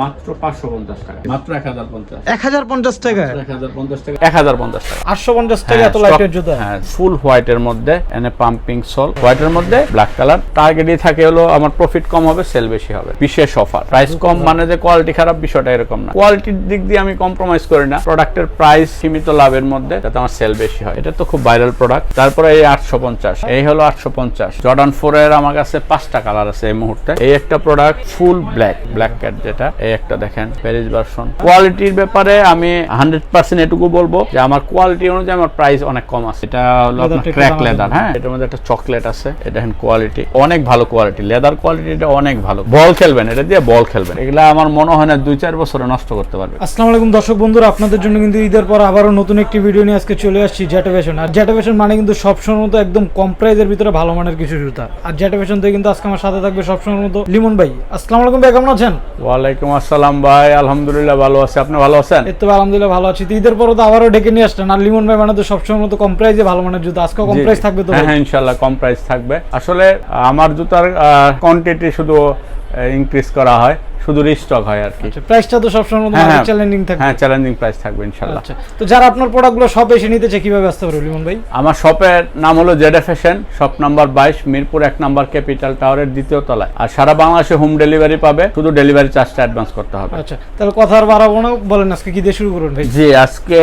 মাত্র পাঁচশো পঞ্চাশ টাকা। মাত্র এক হাজার পঞ্চাশ। এক হাজার পঞ্চাশ টাকা? এক হাজার পঞ্চাশ টাকা। এক হাজার পঞ্চাশ টাকা। আটশো পঞ্চাশ টাকা হ্যাঁ, এত লাইটের জুতা। হ্যাঁ ফুল হোয়াইটের মধ্যে এনে পাম্পিং সোল হোয়াইটের মধ্যে ব্ল্যাক কালার টার্গেটই থাকে হলো আমার প্রফিট কম হবে সেল বেশি হবে। বিশেষ অফার প্রাইস কম মানে যে কোয়ালিটি খারাপ বিষয়টা এরকম না। কোয়ালিটির দিক দিয়ে আমি কম্প্রোমাইজ করি না। প্রোডাক্টের প্রাইস সীমিত লাভের মধ্যে যাতে আমার সেল বেশি হয়। এটা তো খুব ভাইরাল প্রোডাক্ট তারপরে এই আটশো পঞ্চাশ। এই হলো আটশো পঞ্চাশ। জর্ডান ফোর এর আমার কাছে পাঁচটা কালার আছে এই মুহূর্তে। এই একটা product full black black cat যেটা। এই একটা দেখেন প্যারিস ভার্সন কোয়ালিটির ব্যাপারে আমি হান্ড্রেড পার্সেন্ট এটুকু বলব যে আমার কোয়ালিটি অনুযায়ী আমার প্রাইস অনেক কম আছে। এটা হলো আপনার ক্র্যাক লেদার হ্যাঁ? এটার মধ্যে একটা চকলেট আছে। এটা দেখেন কোয়ালিটি অনেক ভালো কোয়ালিটি লেদার কোয়ালিটি এটা অনেক ভালো। বল খেলবেন এটা দিয়ে বল খেলবেন। এগুলা আমার মনে হয় না দুই চার বছরে নষ্ট করতে পারবে। আসসালামু আলাইকুম দর্শক বন্ধুরা আপনাদের জন্য কিন্তু ঈদের পর আবারও নতুন একটি ভিডিও নিয়ে আজকে চলে আসছি জ্যাটাভেশন আর জ্যাটাভেশন মানে কিন্তু সবসময় মতো একদম কম প্রাইজের ভিতরে ভালো মানের কিছু জুতা। আর জ্যাটাভেশন থেকে কিন্তু আজকে আমার সাথে থাকবে সবসময় মতো লিমন ভাই। আসসালামু আলাইকুম ভাই কেমন আছেন? ওয়ালাইকুম আসসালাম ভাই আলহামদুলিল্লাহ ভালো আছে। আপনি ভালো আছেন? এই তো আলহামদুলিল্লাহ ভালো আছি। ঈদের পরে তো আবারও ডেকে নিয়ে আসলেন। আর লিমন ভাই মানে তো সবসময় মতো কম প্রাইসে ভালো মানের জুতো। আজকে কম প্রাইস থাকবে তো হ্যাঁ? হ্যাঁ ইনশাল্লাহ কম প্রাইস থাকবে। আসলে আমার জুতার কোয়ান্টিটি শুধু ইনক্রিজ করা হয়। শুধু রিস্টক হয় আর কি। আচ্ছা প্রাইসটা তো সবসময় মতো হ্যাঁ, হ্যাঁ। চ্যালেঞ্জিং থাকবে। হ্যাঁ চ্যালেঞ্জিং প্রাইস থাকবে ইনশাল্লাহ। আচ্ছা তো যারা আপনার প্রোডাক্টগুলো সব এসে নিতে চায় কীভাবে আসতে পারবে লিমন ভাই? আমার শপের নাম হলো জেডে ফ্যাশন শপ নাম্বার বাইশ মিরপুর এক নাম্বার ক্যাপিটাল টাওয়ারের দ্বিতীয় তলায়। আর সারা বাংলাদেশে হোম ডেলিভারি পাবে শুধু ডেলিভারি চার্জটা অ্যাডভান্স করতে হবে। আচ্ছা তাহলে কথা আর বাড়াবো না বলেন আজকে কি দিয়ে শুরু করুন ভাই? জি আজকে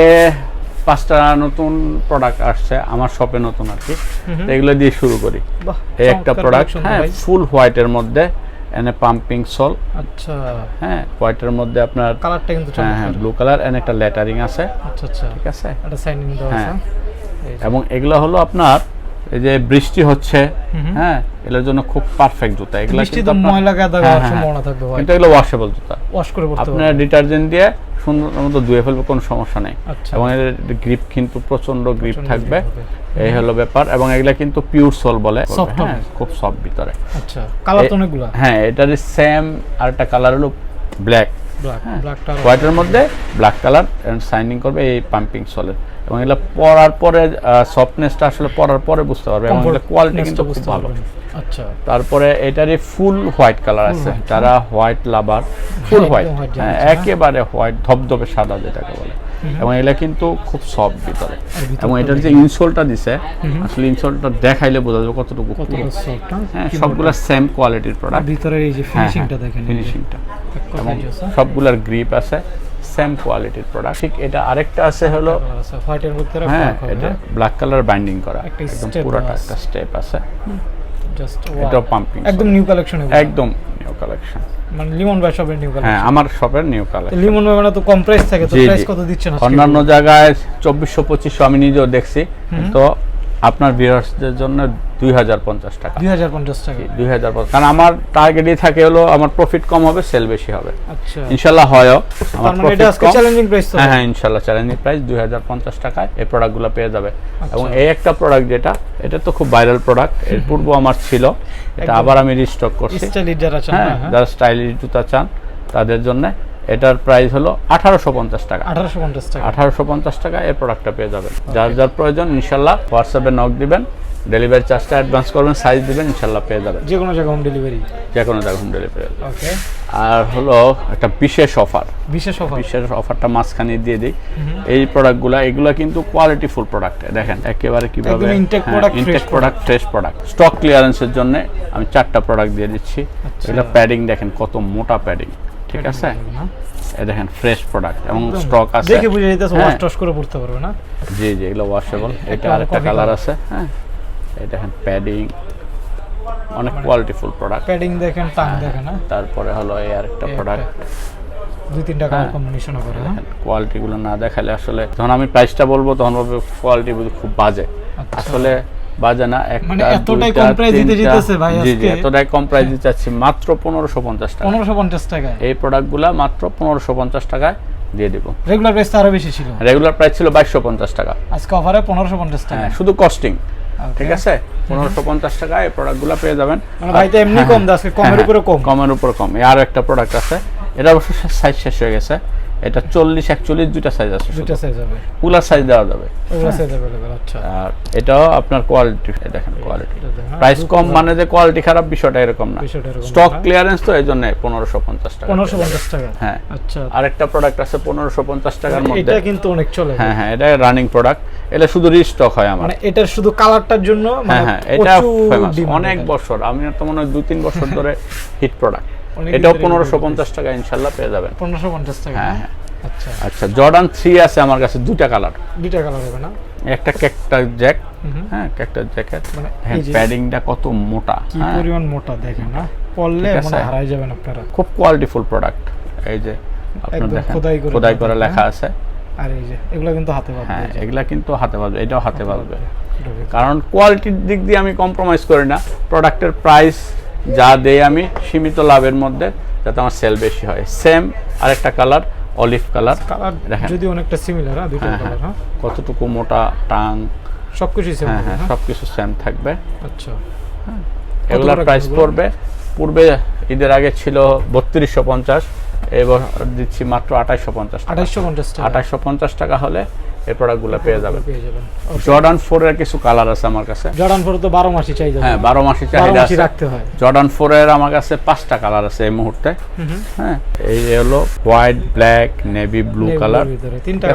পাঁচটা নতুন প্রোডাক্ট আসছে আমার শপে নতুন আর কি। এগুলো দিয়ে শুরু করি। এই একটা প্রোডাক্ট হ্যাঁ ফুল হোয়াইটের মধ্যে। এনে পাম্পিং সোল আচ্ছা। হ্যাঁ হোয়াইটের মধ্যে আপনার কালারটা কিন্তু হ্যাঁ হ্যাঁ ব্লু কালার এন্ড একটা লেটারিং আছে। আচ্ছা আচ্ছা। ঠিক আছে? একটা সাইনিং দেওয়া আছে। হ্যাঁ। এবং এগুলো হলো আপনার এই যে বৃষ্টি হচ্ছে হ্যাঁ এগুলোর জন্য খুব পারফেক্ট জুতা। এগুলো বৃষ্টি তো ময়লা গাদা হ্যাঁ, হওয়ার হ্যাঁ, সম্ভাবনা থাকবে ভাই। কিন্তু এগুলো ওয়াশেবল জুতা। ওয়াশ করে পড়তে আপনার ডিটারজেন্ট দিয়ে সুন্দর মতো ধুয়ে ফেলবে কোনো সমস্যা নেই। আচ্ছা। এবং এর গ্রিপ কিন্তু প্রচণ্ড গ্রিপ থাকবে। এই হলো ব্যাপার। এবং এগুলা কিন্তু পিওর সোল বলে। হ্যাঁ খুব সফট ভিতরে। আচ্ছা কালার তো অনেকগুলা। হ্যাঁ এটার সেম আর একটা কালার হলো ব্ল্যাক ব্ল্যাক হ্যাঁ। হোয়াইটের মধ্যে ব্ল্যাক কালার এন্ড শাইনিং করবে এই পাম্পিং সোলের এবং এগুলো পরার পরে সফটনেসটা আসলে পরার পরে বুঝতে পারবে এবং কোয়ালিটি কিন্তু খুব ভালো। আচ্ছা। তারপরে এটারই ফুল হোয়াইট কালার আছে। যারা হোয়াইট লাভার ফুল হোয়াইট হ্যাঁ হ্যাঁ। একেবারে হোয়াইট ধবধবে সাদা যেটাকে বলে। এবং কিন্তু খুব সফট ভিতরে। এবং এটার যে ইনসোলটা দিছে আসলে ইনসোলটা দেখাইলে বোঝা যাবে কতটুকু কত হ্যাঁ সবগুলা সেম কোয়ালিটির প্রোডাক্ট ভিতরের এই যে ফিনিশিংটা দেখেন। ফিনিশিংটা এক এবং কথায় যে আছে। সবগুলার গ্রিপ আছে। সেম কোয়ালিটির প্রোডাক্ট ঠিক এটা আরেকটা আছে হলো হোয়াইটের ভিতরে হ্যাঁ এটা? ব্ল্যাক কালার বাইন্ডিং করা। একদম পুরোটা। একটা স্টেপ আছে। জাস্ট এটাও পাম্পিং একদম নিউ কালেকশন একদম নিউ কালেকশন মানে লিমন ভাই সবের নিউ হ্যাঁ কালেকশন আমার শপের নিউ লিমন ভাই মানে তো কম প্রাইস থাকে তো জি, প্রাইস জি। কত দিচ্ছেন অন্যান্য জায়গায় চব্বিশশো পঁচিশশো আমি নিজেও দেখছি। তো আপনার ভিউয়ার্সদের জন্য দুই হাজার পঞ্চাশ টাকা। দুই হাজার পঞ্চাশ টাকা। দুই হাজার কারণ আমার টার্গেটই থাকে হলো আমার প্রফিট কম হবে সেল বেশি হবে। আচ্ছা। ইনশাল্লাহ হয়ও। আমার তার মানে। চ্যালেঞ্জিং প্রাইস হ্যাঁ হ্যাঁ ইনশাল্লাহ চ্যালেঞ্জিং প্রাইস দুই হাজার পঞ্চাশ টাকায় এই প্রোডাক্টগুলো পেয়ে যাবে। আচ্ছা। এবং এই একটা প্রোডাক্ট যেটা এটা তো খুব ভাইরাল প্রোডাক্টের পূর্ব আমার ছিল। এটা আবার আমি রিস্টক করছি। হ্যাঁ হ্যাঁ। যারা স্টাইলিশ জুতা চান তাদের জন্য এটার প্রাইস হলো আঠারোশো পঞ্চাশ টাকা। আঠারোশো পঞ্চাশ টাকা। আঠারোশো পঞ্চাশ টাকা এই প্রোডাক্টটা পেয়ে যাবেন। যার যার প্রয়োজন ইনশাল্লাহ হোয়াটসঅ্যাপে নক দিবেন। ডেলিভারি চার্জটা অ্যাডভান্স করবেন সাইজ দিবেন ইনশাল্লাহ পেয়ে যাবেন। যে কোনো জায়গায় হোম ডেলিভারি যে কোনো জায়গায় হোম ডেলিভারি ওকে আর হলো একটা বিশেষ অফার বিশেষ অফার বিশেষ অফারটা মাঝখানে দিয়ে দিই। এই প্রোডাক্টগুলো এগুলো কিন্তু কোয়ালিটি ফুল প্রোডাক্ট দেখেন একেবারে কীভাবে intake product, intake product fresh product stock ক্লিয়ারেন্সের জন্য আমি চারটা প্রোডাক্ট দিয়ে দিচ্ছি। এটা প্যাডিং দেখেন কত মোটা প্যাডিং ঠিক আছে? এই দেখেন ফ্রেশ প্রোডাক্ট এবং স্টক আছে। দেখে বুঝে যেতেছে। ওয়াশ টস করে পড়তে পারবে না। জি জি এগুলো ওয়াশেবল এটা আরেকটা কালার আছে হ্যাঁ। দেখেন প্যাডিং অনেক প্রোডাক্ট প্যাডিং দেখেন টাং দেখেন হ্যাঁ। তারপরে হলো এই আরেকটা প্রোডাক্ট দুই তিনটা কালার হ্যাঁ। কম্বিনেশন করে হ্যাঁ। কোয়ালিটিগুলো না দেখালে আসলে যখন আমি প্রাইসটা বলব তখন বলবে কোয়ালিটি খুব বাজে। আচ্ছা। আসলে বাজে না একটা মানে এতটাই কম price দিতে তিনটা- ভাই জি জি এতটাই কম প্রাইস দিতে চাচ্ছি মাত্র পনেরোশো পঞ্চাশ টাকা পনেরোশো পঞ্চাশ টাকা এই প্রোডাক্টগুলো মাত্র পনেরোশো পঞ্চাশ টাকায় দিয়ে দিব। রেগুলার প্রাইস তো আরও বেশি ছিল। রেগুলার প্রাইস ছিল বাইশশো পঞ্চাশ টাকা। আজকে অফারে পনেরোশো পঞ্চাশ টাকা। হ্যাঁ শুধু কস্টিং. ঠিক আছে? পনেরোশো পঞ্চাশ টাকা এই প্রোডাক্টগুলো পেয়ে যাবেন। মানে ভাই তো এমনি কম দেয়, কমের হ্যাঁ, উপরে কম। কমের উপর কম। আরও একটা প্রোডাক্ট আছে। এটা অবশ্য সাইজ শেষ হয়ে গেছে। এটা চল্লিশ একচল্লিশ দুইটা সাইজ আছে দুইটা সাইজ হবে। কুলার সাইজ দেওয়া যাবে। আচ্ছা। আর এটাও আপনার কোয়ালিটি দেখেন কোয়ালিটি হ্যাঁ, প্রাইস কম মানে যে কোয়ালিটি খারাপ বিষয়টা এরকম না। স্টক ক্লিয়ারেন্স তো এই জন্য পনেরোশো পঞ্চাশ টাকা। পনেরোশো পঞ্চাশ টাকা। হ্যাঁ। আচ্ছা। আরেকটা প্রোডাক্ট আছে পনেরোশো পঞ্চাশ টাকার মধ্যে। এটা কিন্তু অনেক চলে হ্যাঁ হ্যাঁ এটা রানিং প্রোডাক্ট এটা শুধু রিস্টক হয় আমার। মানে এটার শুধু কালারটার জন্য হ্যাঁ মানে হ্যাঁ এটা অনেক বছর আমি তো মনে হয় দুই তিন বছর ধরে হিট প্রোডাক্ট এটাও পনেরোশো পঞ্চাশ টাকা ইনশাল্লাহ পেয়ে যাবেন। পনেরোশো পঞ্চাশ টাকা হ্যাঁ, হ্যাঁ। আচ্ছা। আচ্ছা জর্ডান থ্রি আছে আমার কাছে দুইটা কালার দুইটা কালার হবে না? একটা ক্যাকটাস জ্যাক হ্যাঁ ক্যাকটাস জ্যাকেট মানে হ্যাঁ প্যাডিংটা কত মোটা কি হ্যাঁ? পরিমাণ মোটা দেখেন না? পড়লে মানে হারাই যাবেন আপনারা। খুব কোয়ালিটিফুল প্রোডাক্ট এই যে আপনার দেখেন খোদাই করে করে হ্যাঁ? লেখা আছে। আর এই যে এগুলো কিন্তু হাতে পাবে হ্যাঁ এগুলা কিন্তু হাতে বাজবে এটাও হাতে বাজবে। কারণ কোয়ালিটির দিক দিয়ে আমি কম্প্রোমাইজ করি না। প্রোডাক্টের প্রাইস যা দেই আমি সীমিত লাভের মধ্যে যাতে আমার সেল বেশি হয়। সেম আরেকটা কালার অলিভ কালার কালার। যদি অনেকটা সিমিলার হ্যাঁ দুইটা হ্যাঁ হ্যাঁ। কালার হ্যাঁ। কতটুকু মোটা টাং। সবকিছু সেম হ্যাঁ হ্যাঁ সব কিছু সেম থাকবে। আচ্ছা। এগুলার করে প্রাইস পড়বে। পূর্বে ঈদের আগে ছিল বত্রিশশো পঞ্চাশ এবার দিচ্ছি মাত্র আঠাশশো পঞ্চাশ আঠাশশো পঞ্চাশ টাকা। আঠাইশশো পঞ্চাশ টাকা হলে এই প্রোডাক্টগুলো পেয়ে যাবেন। জর্ডান ফোরের কিছু কালার আছে আমার কাছে। জর্ডান ফোর তো বারো মাসই হ্যাঁ বারো চাহিদা আছে। রাখতে হয়। জর্ডান ফোরের আমার কাছে পাঁচটা কালার আছে এই মুহূর্তে। হ্যাঁ এই হলো white black navy blue colour তিনটা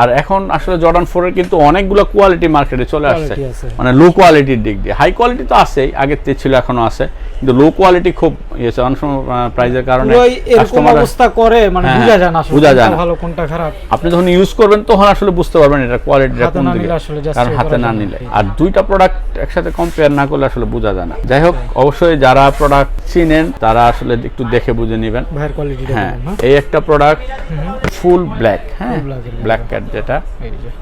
আর এখন আসলে জর্ডান ফোরের কিন্তু অনেকগুলো কোয়ালিটি মার্কেটে চলে আসছে। মানে লো কোয়ালিটির দিক দিয়ে। হাই কোয়ালিটি তো আছেই আগের থেকে ছিল এখনও আছে। কিন্তু লো কোয়ালিটি খুব ইয়েছে প্রাইজের কারণে পুরোই অবস্থা করে মানে হ্যাঁ, বোঝা যায় না বোঝা যায় না। ভালো কোনটা খারাপ। আপনি যখন ইউজ করবেন তখন আসলে বুঝতে পারবেন এটা কোয়ালিটিটা কোন দিকে কারণ হাতে না নিলে। আর দুইটা প্রোডাক্ট একসাথে কম্পেয়ার না করলে আসলে বোঝা যায় না। যাই হোক অবশ্যই যারা প্রোডাক্ট চিনেন তারা আসলে একটু দেখে বুঝে নেবেন। হ্যাঁ এই একটা প্রোডাক্ট ফুল ব্ল্যাক হ্যাঁ? ব্ল্যাক ক্যাট যেটা।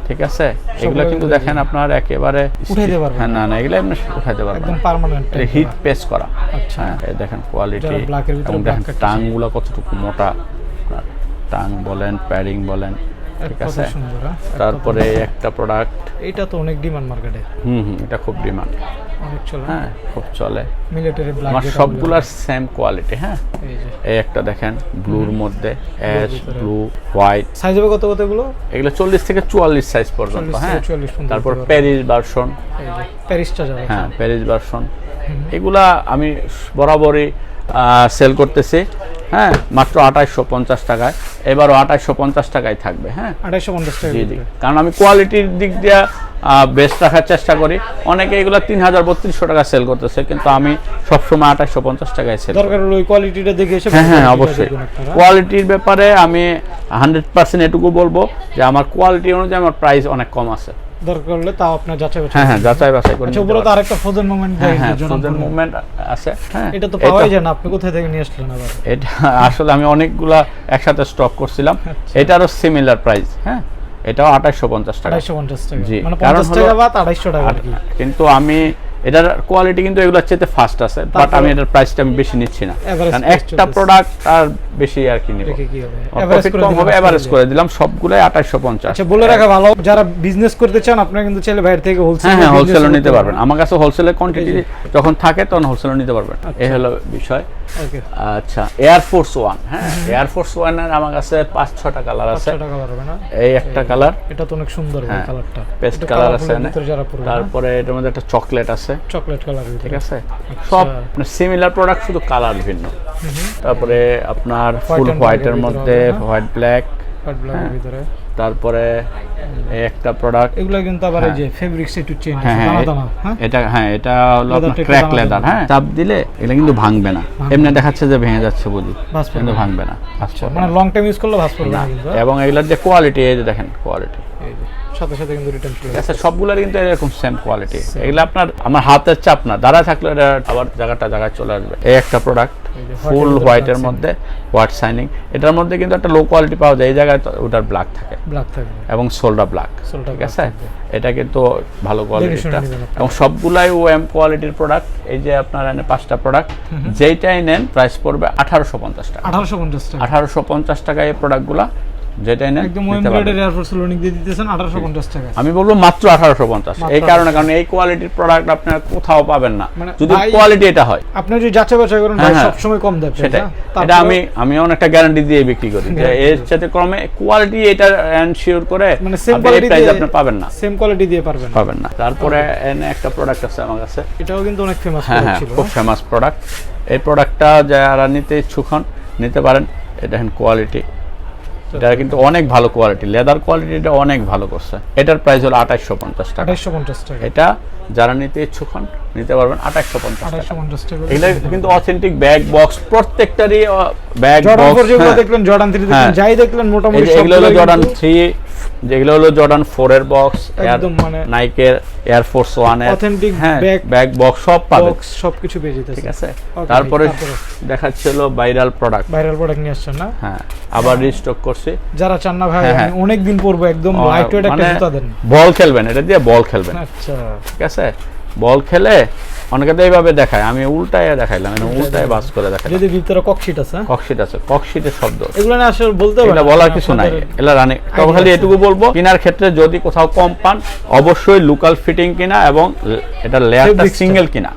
ঠিক আছে? এগুলো কিন্তু দেখেন আপনার একেবারে উঠাইতে পারবেন হ্যাঁ না। না এগুলো আপনি উঠাইতে পারবেন একদম পার্মানেন্ট এটা হিট পেস করা। আচ্ছা। হ্যাঁ এই দেখেন কোয়ালিটি এবং দেখেন। টাংগুলো কতটুকু মোটা। টাং বলেন প্যাডিং বলেন ঠিক আছে? সুন্দর হ্যাঁ? তারপরে একটা প্রোডাক্ট এটা তো অনেক ডিমান্ড মার্কেটে হুম হুম এটা খুব ডিমান্ড অনেক চলে হ্যাঁ খুব চলে। মিলিটারি ব্ল্যাক আমার সবগুলার সেম কোয়ালিটি হ্যাঁ? এই যে। এই একটা দেখেন ব্লুর মধ্যে অ্যাশ ব্লু হোয়াইট সাইজ হবে কত কত এগুলো? এগুলো চল্লিশ থেকে চুয়াল্লিশ সাইজ পর্যন্ত হ্যাঁ? তারপর প্যারিস ভার্সন এই যে প্যারিসটা যাবে। হ্যাঁ প্যারিস ভার্সন এগুলা আমি বরাবরই সেল করতেছি। হ্যাঁ মাত্র আঠাইশশো পঞ্চাশ টাকায়। এবারও আঠাইশশো পঞ্চাশ টাকায় থাকবে হ্যাঁ? আড়াইশো পঞ্চাশ টাকা জি জি। কারণ আমি কোয়ালিটির দিক দিয়ে বেস্ট রাখার চেষ্টা করি। অনেকে এগুলো তিন হাজার বত্রিশশো টাকা সেল করতেছে কিন্তু আমি সবসময় আঠাইশশো পঞ্চাশ টাকায় সেল দরকার হলে ওই কোয়ালিটিটা দেখে এসে হ্যাঁ হ্যাঁ অবশ্যই। কোয়ালিটির ব্যাপারে আমি হান্ড্রেড পার্সেন্ট এটুকু বলব যে আমার কোয়ালিটি অনুযায়ী আমার প্রাইস অনেক কম আছে। দরকার হলে তাও আপনার যাচাই বাছাই হ্যাঁ হ্যাঁ যাচাই বাছাই করে আচ্ছা উপরে তো আরেকটা ফ্রোজেন মোমেন্ট হ্যাঁ হ্যাঁ ফ্রোজেন মুভমেন্ট আছে হ্যাঁ এটা তো পাওয়াই যায় না আপনি কোথায় থেকে নিয়ে আসলেন আবার? এটা আসলে আমি অনেকগুলা একসাথে স্টক করছিলাম। আচ্ছা। এটারও সিমিলার প্রাইস হ্যাঁ এটাও আঠাশশো পঞ্চাশ টাকা। আঠাশশো পঞ্চাশ টাকা। জি, মানে পঞ্চাশ টাকা বা আড়াইশো টাকা কিন্তু আমি এটার কোয়ালিটি কিন্তু এগুলোর চেয়ে ফাস্ট আছে বাট আমি এটার প্রাইসটা আমি বেশি নিচ্ছি না। কারণ একটা প্রোডাক্ট আর বেশি আর কি নিব। কম হবে এভারেজ করে দিলাম। সবগুলাই আঠাইশশো পঞ্চাশ। আচ্ছা বলে রাখা ভালো যারা বিজনেস করতে চান আপনারা কিন্তু চাইলে বাইরে থেকে হোলসেল হ্যাঁ হ্যাঁ হোলসেলও নিতে পারবেন। আমার কাছে হোলসেলের কোয়ান্টিটি যখন থাকে তখন হোলসেল নিতে পারবেন। এই হলো বিষয়। আচ্ছা এয়ারফোর্স ওয়ান হ্যাঁ? এয়ারফোর্স ওয়ানের আমার কাছে পাঁচ ছটা কালার আছে। এই একটা কালার এটা তো অনেক সুন্দর হ্যাঁ, কালারটা পেস্ট কালার আছে যারা পড়বে তারপরে এটার মধ্যে একটা চকলেট আছে। চকলেট কালার ঠিক আছে? সব সিমিলার প্রোডাক্ট শুধু কালার ভিন্ন। তারপরে আপনার ফুল হোয়াইটের এর মধ্যে? হোয়াইট ব্ল্যাক হোয়াইট ব্ল্যাকের ভিতরে। তারপরে একটা প্রোডাক্ট এগুলো কিন্তু আবার এই যে ফেব্রিক্স একটু চেঞ্জ হ্যাঁ হ্যাঁ হ্যাঁ? এটা হ্যাঁ এটা হলো আপনার ক্র্যাক লেদার হ্যাঁ। চাপ দিলে এটা কিন্তু ভাঙবে না। এমনি দেখাচ্ছে যে ভেঙে যাচ্ছে বুঝি। কিন্তু ভাঙবে না। আচ্ছা মানে লং টাইম ইউজ করলে ভাস পড়বে না হ্যাঁ? এবং এগুলোর যে কোয়ালিটি এই যে দেখেন কোয়ালিটি এই যে, সাথে সাথে কিন্তু রিটার্ন চলে আচ্ছা সবগুলোর কিন্তু এরকম সেম কোয়ালিটি এগুলো আপনার আমার হাতের চাপ না দাঁড়া থাকলে আবার জায়গাটা জায়গায় চলে আসবে। এই একটা প্রোডাক্ট ফুল হোয়াইটের মধ্যে হোয়াইট শাইনিং এটার মধ্যে কিন্তু একটা লো কোয়ালিটি পাওয়া যায় এই জায়গায় ওটার ব্ল্যাক থাকে। ব্ল্যাক থাকবে এবং সোলটা ব্ল্যাক ঠিক আছে? এটা কিন্তু ভালো কোয়ালিটিটা এবং সবগুলাই ও এম কোয়ালিটির প্রোডাক্ট এই যে আপনার এনে পাঁচটা প্রোডাক্ট যেইটাই নেন প্রাইস পড়বে আঠারোশো পঞ্চাশ টাকা। আঠারোশো পঞ্চাশ টাকা। আঠারোশো পঞ্চাশ টাকায় এই প্রোডাক্টগুলা যেটাই নেন একদম এমব্রয়ডারি লোনিং দিয়ে দিতেছেন আঠারোশো পঞ্চাশ টাকা। আমি বলব মাত্র আঠারোশো পঞ্চাশ। এই কারণে কারণ এই কোয়ালিটির প্রোডাক্ট আপনার কোথাও পাবেন না। মানে যদি কোয়ালিটি এটা হয়। আপনি যদি যাচাই বাছাই করেন হ্যাঁ, ভাই হ্যাঁ। সবসময় কম দেয় সেটাই। হ্যাঁ? এটা আমি আমি অনেকটা গ্যারান্টি দিয়ে বিক্রি করি যে এর সাথে ক্রমে কোয়ালিটি এটা এনশিওর করে মানে সেম কোয়ালিটি দিয়ে আপনি পাবেন না। সেম কোয়ালিটি দিয়ে পারবেন পাবেন না। তারপরে এনে একটা প্রোডাক্ট আছে আমার কাছে। এটাও কিন্তু অনেক ফেমাস হ্যাঁ ছিল খুব ফেমাস প্রোডাক্ট এই প্রোডাক্টটা যারা নিতে ইচ্ছুক হন নিতে পারেন। এটা কোয়ালিটি এটা কিন্তু অনেক ভালো কোয়ালিটি লেদার কোয়ালিটি এটা অনেক ভালো করছে। এটার প্রাইস হলো আঠাশশো পঞ্চাশ টাকা। আঠাশশো পঞ্চাশ টাকা। এটা যারা নিতে ইচ্ছুক হন নিতে পারবেন আঠাইশশো পঞ্চাশ এগুলো কিন্তু অথেন্টিক ব্যাগ বক্স প্রত্যেকটারই ব্যাগ দেখলেন জর্ডান থ্রি হ্যাঁ। যাই দেখলেন মোটামুটি এগুলো হলো জর্ডান থ্রি যেগুলো হলো জর্ডান ফোর এর বক্স একদম মানে- নাইকের এয়ারফোর্স ওয়ানের হ্যাঁ bag- ব্যাগ বক্স সব সবকিছু পেয়ে যেতেছে ঠিক আছে? তারপরে? দেখাচ্ছিল ভাইরাল প্রোডাক্ট ভাইরাল প্রোডাক্ট নিয়ে আসছেন না? হ্যাঁ আবার রিস্টক করছি। যারা চান না ভাই হ্যাঁ, হ্যাঁ। অনেক দিন পরবো একদম ও, লাইট ওয়েট একটা মানে জুতা দেন। বল খেলবেন এটা দিয়ে বল খেলবেন। আচ্ছা। ঠিক আছে? বল খেলে অনেকে তো এইভাবে দেখায় আমি উল্টায় দেখাইলাম মানে উল্টায় বাস করে দেখাইলাম। যদি ভিতরে ককশিট আছে? ককশিট আছে ককশিটের শব্দ। এগুলো না আসলে বলতে এটা পারবেন বলার কিছু নাই। এলা রানি। তবে খালি এটুকু বলব কেনার ক্ষেত্রে যদি কোথাও কম পান অবশ্যই লোকাল ফিটিং কিনা এবং এটা লেয়ারটা সিঙ্গেল কিনা।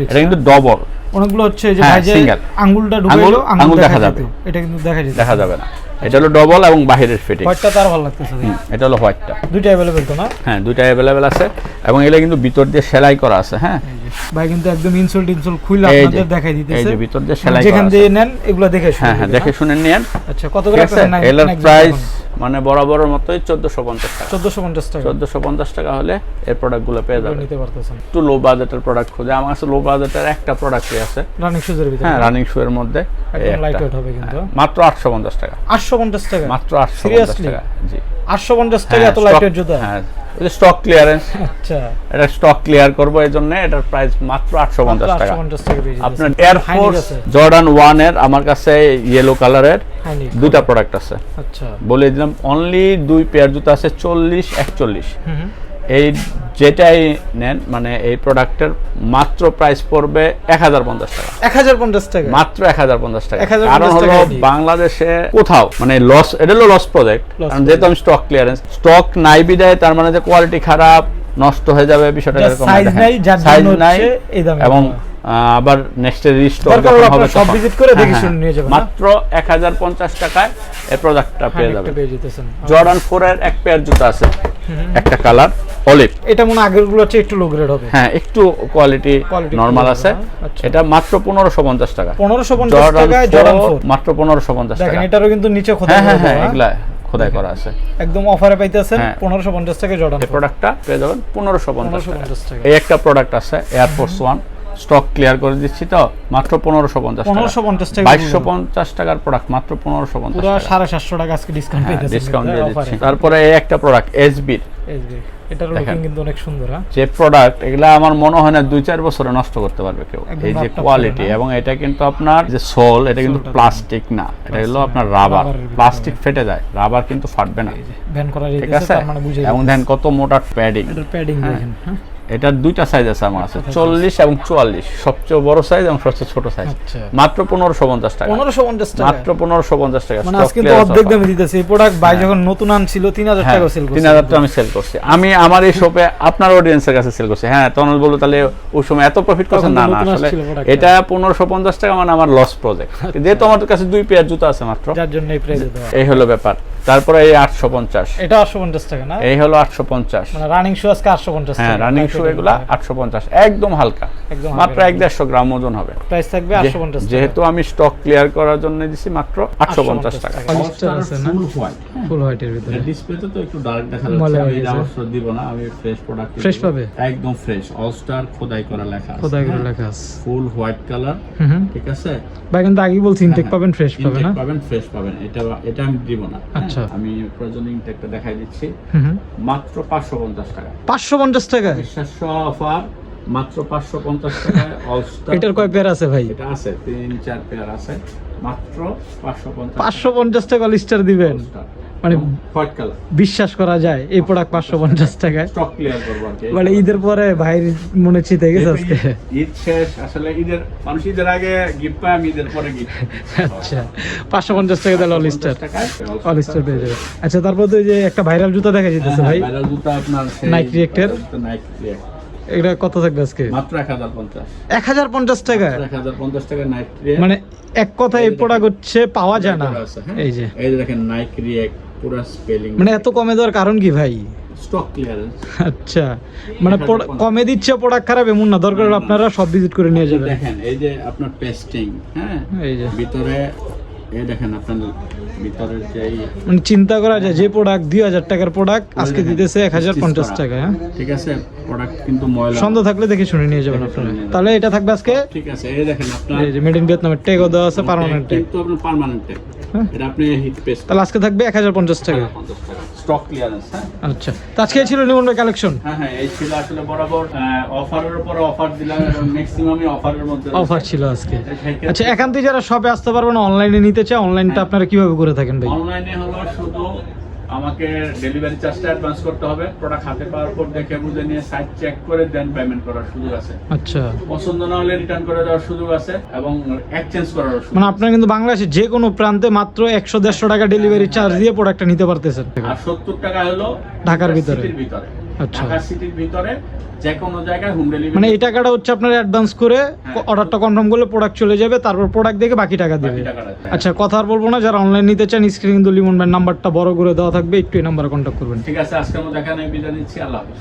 এটা কিন্তু? ডবল অনেকগুলো হচ্ছে এই যে হ্যাঁ। আঙ্গুলটা ঢুকে আঙ্গুল- দেখা যাবে। যাবে এটা কিন্তু দেখা যেত দেখা যাবে না। এটা হলো ডবল এবং বাহিরের ফিটিং হোয়াইটটা তার ভালো লাগতেছে। এটা হলো হোয়াইটটা দুইটা अवेलेबल তো না? হ্যাঁ দুইটা অ্যাভেলেবেল আছে। এবং এগুলো কিন্তু ভিতর দিয়ে সেলাই করা আছে হ্যাঁ? ভাই কিন্তু একদম ইনসোল টিনসোল খুলে আপনাদের দেখাই এই যে ভিতর দিয়ে সেলাই যেখান দিয়ে নেন এগুলো দেখে শুনে হ্যাঁ হ্যাঁ দেখে শুনে নিয়েন আচ্ছা কত করে আছে? এগুলোর প্রাইস মানে বরাবরের মতোই চোদ্দোশো পঞ্চাশ টাকা। চোদ্দশো পঞ্চাশ টাকা। চোদ্দোশো পঞ্চাশ টাকা হলে এই প্রোডাক্টগুলো পেয়ে যাবেন। নিতে পারতেছেন। একটু লো বাজেটের প্রোডাক্ট খুঁজে। আমার কাছে লো বাজেটের একটা প্রোডাক্টই আছে। রানিং শুজের ভিতরে। হ্যাঁ রানিং শু এর মধ্যে একদম লাইট ওয়েট হবে কিন্তু। হ্যাঁ, মাত্র আটশো পঞ্চাশ টাকা। আটশো পঞ্চাশ টাকা? মাত্র আটশো পঞ্চাশ Seriously? টাকা জি। আটশো পঞ্চাশ টাকা হ্যাঁ, এত লাইটের জুতা। হ্যাঁ ওই স্টক ক্লিয়ারেন্স আচ্ছা। এটা স্টক ক্লিয়ার করব এই জন্য এটার প্রাইস মাত্র আটশো পঞ্চাশ আটশো টাকা 850 টাকা পেয়ে আপনার জর্ডান ওয়ানের আমার কাছে ইয়েলো কালারের দুটা প্রোডাক্ট আছে। আচ্ছা। বলে দিলাম অনলি দুই পেয়ার জুতো আছে চল্লিশ একচল্লিশ। হুম হুম। এই যেটাই নেন মানে এই প্রোডাক্টের মাত্র প্রাইস পড়বে এক হাজার পঞ্চাশ টাকা। এক হাজার পঞ্চাশ টাকা। মাত্র এক হাজার পঞ্চাশ টাকা। কারণ হলো বাংলাদেশে কোথাও মানে লস এটা হলো লস প্রজেক্ট কারণ যেহেতু আমি স্টক ক্লিয়ারেন্স স্টক নাই বিদায় তার মানে যে কোয়ালিটি খারাপ নষ্ট হয়ে যাবে বিষয়টা না নাই, এবং আবার নেক্সট দরকার হলে আপনারা সব visit করে দেখে শুনে নিয়ে যাবেন, মাত্র এক হাজার পঞ্চাশ টাকায় এই প্রোডাক্টটা পেয়ে হাইনিকটা যাবে পেয়ে যেতেছেন। জর্ডান ফোর এর এক পেয়ার জুতো আছে। একটা কালার অলিভ এটা মনে আগেরগুলো হচ্ছে একটু লো গ্রেড হবে। হ্যাঁ একটু কোয়ালিটি নর্মাল আছে। হ্যাঁ? আচ্ছা। এটা মাত্র পনেরোশো পঞ্চাশ টাকা। পনেরোশো পঞ্চাশ জর্ডান টাকায় জর্ডান ফোর ফোর মাত্র পনেরোশো পঞ্চাশ দেখেন এটারও কিন্তু নিচে খোদাই হ্যাঁ হ্যাঁ হ্যাঁ এগুলা খোদাই করা আছে। একদম অফারে পাইতেছেন হ্যাঁ। পনেরোশো পঞ্চাশ টাকা জর্ডান এই প্রোডাক্টটা পেয়ে যাবেন পনেরোশো পঞ্চাশ পনেরোশো টাকা এই একটা প্রোডাক্ট আছে এয়ারফোর্স ওয়ান স্টক ক্লিয়ার করে দিচ্ছি তো মাত্র পনেরোশো পঞ্চাশ পনেরোশো পঞ্চাশ টাকা। বাইশশো পঞ্চাশ টাকার প্রোডাক্ট মাত্র পনেরোশো পঞ্চাশ সাড়ে সাতশো টাকা আজকে ডিসকাউন্ট পেয়েছেন ডিসকাউন্ট দিয়ে দিচ্ছি। তারপরে এই একটা প্রোডাক্ট এসবির এটার লুকিং কিন্তু অনেক সুন্দর হ্যাঁ? যে প্রোডাক্ট এগুলা আমার মনে হয় না দুই চার বছরে নষ্ট করতে পারবে কেউ। এই যে কোয়ালিটি এবং এটা কিন্তু আপনার যে সোল এটা কিন্তু প্লাস্টিক না। এটা হলো আপনার রাবার প্লাস্টিক ফেটে যায়। রাবার কিন্তু ফাটবে না। ঠিক আছে? মানে এবং দেন কত মোটা প্যাডিং প্যাডিং হ্যাঁ। দেখেন হ্যাঁ? এটার দুইটা সাইজ আছে আমার কাছে চল্লিশ এবং চুয়াল্লিশ। সবচেয়ে বড় সাইজ এবং সবচেয়ে ছোট সাইজ আচ্ছা। মাত্র পনেরোশো পঞ্চাশ টাকা। পনেরোশো পঞ্চাশ টাকা। মাত্র পনেরোশো পঞ্চাশ টাকা। মানে আজকে তো অর্ধেক দামে দিতেছে। এই প্রোডাক্ট বাই যখন নতুন আনছিল তিন হাজার হ্যাঁ, টাকা সেল করছে। তিন হাজার টাকা আমি সেল করছি। আমি আমার এই শপে আপনার অডিয়েন্সের কাছে সেল করছি। হ্যাঁ তখন বলব তাহলে ওই সময় এত প্রফিট তো না না আসলে। এটা পনেরোশো পঞ্চাশ টাকা মানে আমার লস প্রজেক্ট যেহেতু আমার কাছে দুই পেয়ার জুতো আছে মাত্র। যার জন্য এই হলো ব্যাপার। তারপরে এই আটশো পঞ্চাশ। এটা আটশো পঞ্চাশ টাকা না? এই হলো আটশো পঞ্চাশ। মানে রানিং শু আজকে আটশো পঞ্চাশ হ্যাঁ রানিং শু এগুলা আটশো পঞ্চাশ। একদম হালকা। একদম মাত্র এক দেড়শো গ্রাম ওজন হবে। প্রাইস থাকবে যে- আটশো পঞ্চাশ যেহেতু আমি স্টক ক্লিয়ার করার জন্য দিছি মাত্র আটশো পঞ্চাশ 850 টাকা। টাকা। আছে না? ফুল হোয়াইট ফুল হোয়াইটের ভিতরে। ডিসপ্লেতে তো একটু ডার্ক দেখা যাচ্ছে। আমি এটা অবশ্য দিব না আমি ফ্রেশ প্রোডাক্ট Fresh পাবে? একদম ফ্রেশ অলস্টার খোদাই করা লেখা আছে। খোদাই করে হ্যাঁ, লেখা আছে। ফুল হোয়াইট কালার ঠিক আছে? ভাই কিন্তু আগেই বলছি ইনটেক হ্যাঁ, পাবেন ফ্রেশ পাবে না? Intake পাবেন ফ্রেশ পাবেন। এটা এটা আমি দিব না। হ্যাঁ, আচ্ছা। আমি প্রয়োজনে ইনটেকটা দেখাই দিচ্ছি। মাত্র পাঁচশো পঞ্চাশ টাকা। পাঁচশো পঞ্চাশ টাকা? বিশ্বাস্য অফার মাত্র পাঁচশো পঞ্চাশ টাকায় অলস্টার এটার কয় পেয়ার আছে ভাই? এটা আছে তিন চার পেয়ার আছে। মাত্র পাঁচশো পঞ্চাশ পাঁচশো পঞ্চাশ টাকা লিস্টার দিবেন। মানে বিশ্বাস করা যায় এই প্রোডাক্ট পাঁচশো পঞ্চাশ টাকায়। মানে ঈদের পরে ভাইয়ের মনে চিতে গেছে আজকে। ঈদ শেষ আসলে ঈদের মানুষ ঈদের আগে গিফট পায় আমি ঈদের পরে গিফট আচ্ছা পাঁচশো পঞ্চাশ টাকা তাহলে অল স্টার অল স্টার পেয়ে যাবে। আচ্ছা তারপর তো যে একটা ভাইরাল জুতা দেখা যেতেছে ভাই। ভাইরাল জুতা আপনার Nike Reactor? Nike এটা কত থাকবে আজকে? মাত্র এক হাজার পঞ্চাশ। এক হাজার পঞ্চাশ টাকা? এক হাজার পঞ্চাশ টাকা নাইক মানে এক কথা এই প্রোডাক্ট হচ্ছে পাওয়া যায় না। হ্যাঁ? এই যে। এই দেখেন নাইক রিয়েক্ট পুরো স্পেলিং মানে এত কমে দেওয়ার কারণ কি ভাই? স্টক ক্লিয়ারেন্স আচ্ছা মানে কমে দিচ্ছে প্রোডাক্ট খারাপ এমন না। দরকার আপনারা সব ভিজিট করে নিয়ে যাবেন। দেখেন এই যে আপনার পেস্টিং হ্যাঁ? এই যে। ভিতরে এই দেখেন আপনার ভিতরের যে মানে চিন্তা করা যায় যে প্রোডাক্ট দুই হাজার টাকার প্রোডাক্ট আজকে দিতেছে এক হাজার পঞ্চাশ করা। টাকা হ্যাঁ? ঠিক আছে প্রোডাক্ট কিন্তু ময়লা। সন্দেহ থাকলে দেখে শুনে নিয়ে যাবেন আপনারা। তাহলে এটা থাকবে আজকে? ঠিক আছে এই দেখেন আপনার এই যে মেড ইন ভিয়েতনামের টেগও দেওয়া আছে পার্মানেন্ট কিন্তু আপনার পার্মানেন্ট ট্যাগ। এটা আপনি হিট পেস্ট তাহলে আজকে থাকবে এক হাজার পঞ্চাশ টাকা। স্টক ক্লিয়ারেন্স হ্যাঁ? আচ্ছা। তো আজকে ছিল নিমন কালেকশন হ্যাঁ হ্যাঁ এই ছিল আসলে বরাবর অফারের উপর অফার দিলাম ম্যাক্সিমামই অফারের মধ্যে অফার ছিল আজকে। আচ্ছা এখান থেকে যারা শপে আসতে পারবে না অনলাইনে নিতে চায় অনলাইনটা আপনারা কীভাবে করে থাকেন ভাই? অনলাইনে হলো শুধু আমাকে ডেলিভারি চার্জটা অ্যাডভান্স করতে হবে। প্রোডাক্ট হাতে পাওয়ার পর দেখে বুঝে নিয়ে সাইট চেক করে দেন পেমেন্ট করার সুযোগ আছে। আচ্ছা। পছন্দ না হলে রিটার্ন করে দেওয়ার সুযোগ আছে এবং এক্সচেঞ্জ করার সুযোগ মানে আপনারা কিন্তু বাংলাদেশে যে কোনো প্রান্তে মাত্র একশো দেড়শো টাকা ডেলিভারি চার্জ দিয়ে প্রোডাক্টটা নিতে পারতেছেন। আর সত্তর টাকা হলো ঢাকার ভিতরে। ভিতরে। ঢাকা সিটির ভিতরে যে কোনো জায়গায় হোম ডেলিভারি মানে এই টাকাটা হচ্ছে আপনার অ্যাডভান্স করে হ্যাঁ। অর্ডারটা কনফার্ম করলে প্রোডাক্ট চলে যাবে তারপর প্রোডাক্ট দেখে বাকি টাকা দেবে। আচ্ছা কথা আর বলব না যারা অনলাইন নিতে চান স্ক্রিন কিন্তু লিমন নাম্বারটা বড় করে দেওয়া থাকবে একটু এই নাম্বারে কন্ট্যাক্ট করবেন ঠিক আছে আজকে আমরা দেখা নেই বিদায় নিচ্ছি আল্লাহ